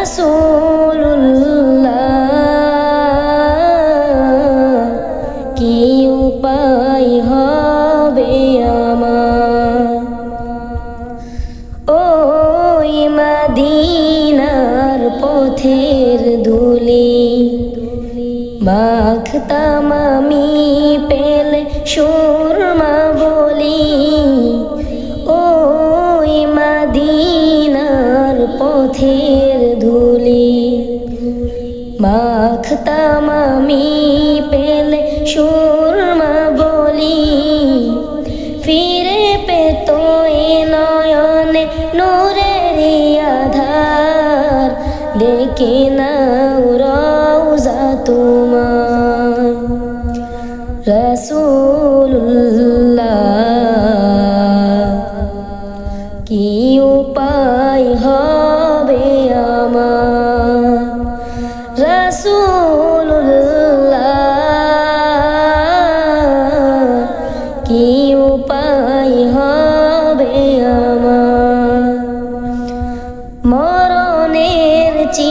রসুল্লাহ কি উপায় হবে আমার। ওই মাদিনার পথের ধুলি মাখতাম আমি পেলে সুরমা মাখতাম আমি পেলে সুরমা বলি। ফিরে পেত এ নয়নে নূরের আধার। দেখে না রওজা তোমার। রসুল্লাহ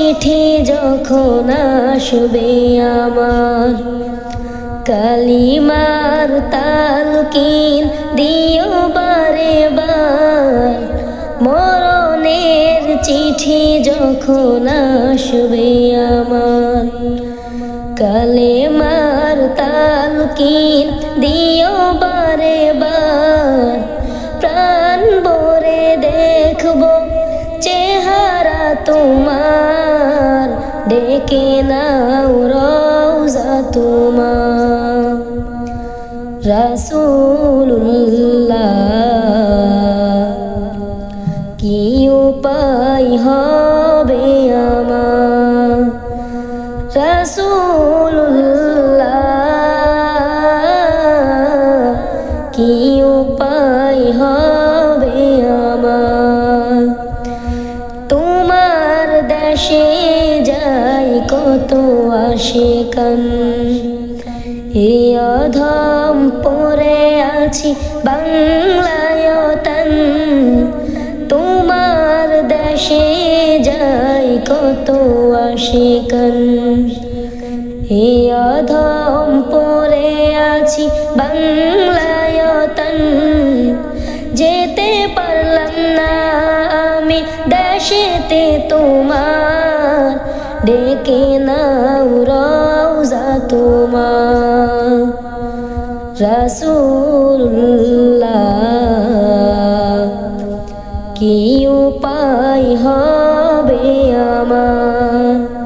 চিঠি যখন আসবে আমার, কালিমার তালকিন দিও বারে বার। মরণের চিঠি যখন আসবে আমার, কালেমার তালকিন দিও ডেকে নাও রওজা তোমার রাসূলুল্লাহ কি উপায় হবে আমার? আসে কান অধম পরে আছি বাংলায়তন তোমার দেশে যাই কত আসে কান এ অধম পরে আছি বাংলায়তন যেতে পারলাম না আমি দেশেতে তোমার ডেকে নাও রওজা তোমার। রাসূলুল্লাহ কি উপায় হবে আমার?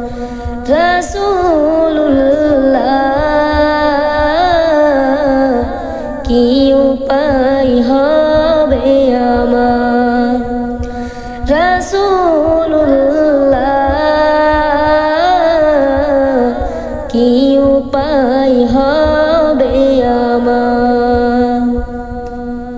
lagi.